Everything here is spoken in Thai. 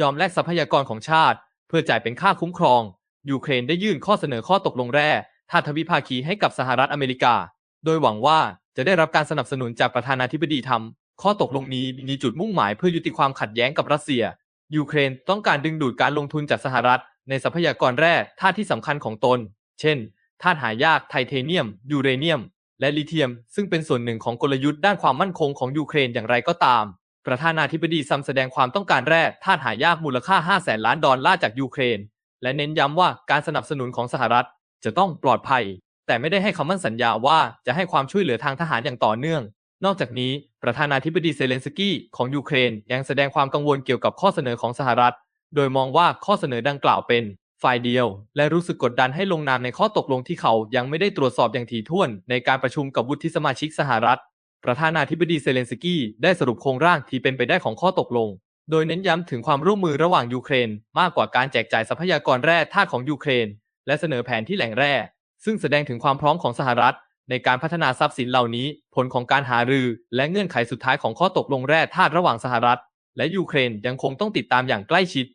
ยอมแลกทรัพยากรของชาติ เพื่อจ่ายเป็นค่าคุ้มครอง ยูเครนได้ยื่นข้อเสนอข้อตกลงแร่ธาตุทวิภาคีให้กับสหรัฐอเมริกา โดยหวังว่าจะได้รับการสนับสนุนจากประธานาธิบดีทำข้อตกลงนี้มีจุดมุ่งหมายเพื่อยุติความขัดแย้งกับรัสเซีย ยูเครนต้องการดึงดูดการลงทุนจากสหรัฐ ในทรัพยากรแร่ธาตุที่สำคัญของตน เช่นธาตุหายากไทเทเนียม ยูเรเนียม และลิเธียม ซึ่งเป็นส่วนหนึ่งของกลยุทธ์ด้านความมั่นคงของยูเครนอย่างไรก็ตาม ประธานาธิบดีซัมแสดงความต้องการแร่ธาตุหายากมูลค่า 5 แสนล้านดอลลาร์จากยูเครน และเน้นย้ำว่าการสนับสนุนของสหรัฐจะต้องปลอดภัย แต่ไม่ได้ให้คำมั่นสัญญาว่าจะให้ความช่วยเหลือทางทหารอย่างต่อเนื่อง นอกจากนี้ประธานาธิบดีเซเลนสกี้ของยูเครนยังแสดงความกังวลเกี่ยวกับข้อเสนอของสหรัฐ โดยมองว่าข้อเสนอดังกล่าวเป็นฝ่ายเดียว และรู้สึกกดดันให้ลงนามในข้อตกลงที่เขายังไม่ได้ตรวจสอบอย่างถี่ถ้วนในการประชุมกับวุฒิสมาชิกสหรัฐ ประธานาธิบดีเซเลนสกี้ได้สรุปโครงร่างที่เป็นไปได้ของข้อตกลง โดยเน้นย้ำถึงความร่วมมือระหว่างยูเครน มากกว่าการแจกจ่ายทรัพยากรแร่ธาตุของยูเครน และเสนอแผนที่แหล่งแร่ ซึ่งแสดงถึงความพร้อมของสหรัฐ ในการพัฒนาทรัพย์สินเหล่านี้ ผลของการหารือ และเงื่อนไขสุดท้ายของข้อตกลงแร่ธาตุระหว่างสหรัฐ และยูเครนยังคงต้องติดตามอย่างใกล้ชิด